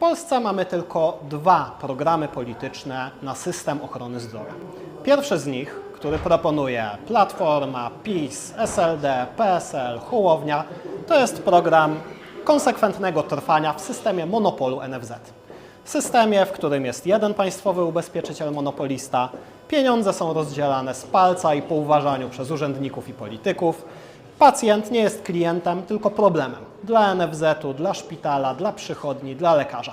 Polsce mamy tylko dwa programy polityczne na system ochrony zdrowia. Pierwszy z nich, który proponuje Platforma, PiS, SLD, PSL, Hołownia, to jest program konsekwentnego trwania w systemie monopolu NFZ. Systemie, w którym jest jeden państwowy ubezpieczyciel monopolista, pieniądze są rozdzielane z palca i po uważaniu przez urzędników i polityków. Pacjent nie jest klientem, tylko problemem dla NFZ-u, dla szpitala, dla przychodni, dla lekarza.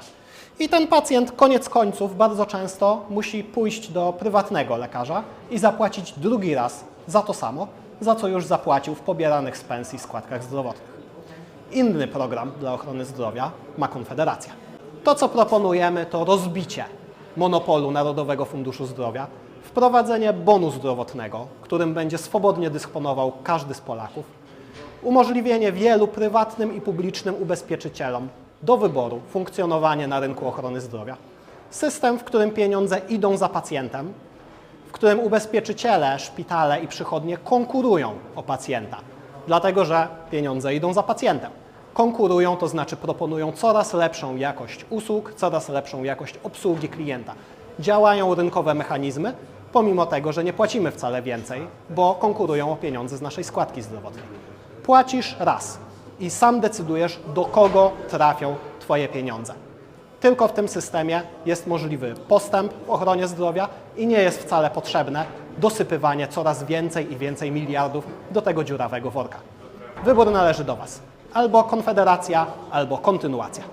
I ten pacjent koniec końców bardzo często musi pójść do prywatnego lekarza i zapłacić drugi raz za to samo, za co już zapłacił w pobieranych z pensji składkach zdrowotnych. Inny program dla ochrony zdrowia ma Konfederacja. To, co proponujemy, to rozbicie monopolu Narodowego Funduszu Zdrowia, wprowadzenie bonu zdrowotnego, którym będzie swobodnie dysponował każdy z Polaków, umożliwienie wielu prywatnym i publicznym ubezpieczycielom do wyboru funkcjonowanie na rynku ochrony zdrowia, system, w którym pieniądze idą za pacjentem, w którym ubezpieczyciele, szpitale i przychodnie konkurują o pacjenta, dlatego że pieniądze idą za pacjentem. Konkurują, to znaczy proponują coraz lepszą jakość usług, coraz lepszą jakość obsługi klienta. Działają rynkowe mechanizmy, pomimo tego, że nie płacimy wcale więcej, bo konkurują o pieniądze z naszej składki zdrowotnej. Płacisz raz i sam decydujesz, do kogo trafią Twoje pieniądze. Tylko w tym systemie jest możliwy postęp w ochronie zdrowia i nie jest wcale potrzebne dosypywanie coraz więcej i więcej miliardów do tego dziurawego worka. Wybór należy do Was. Albo konfederacja, albo kontynuacja.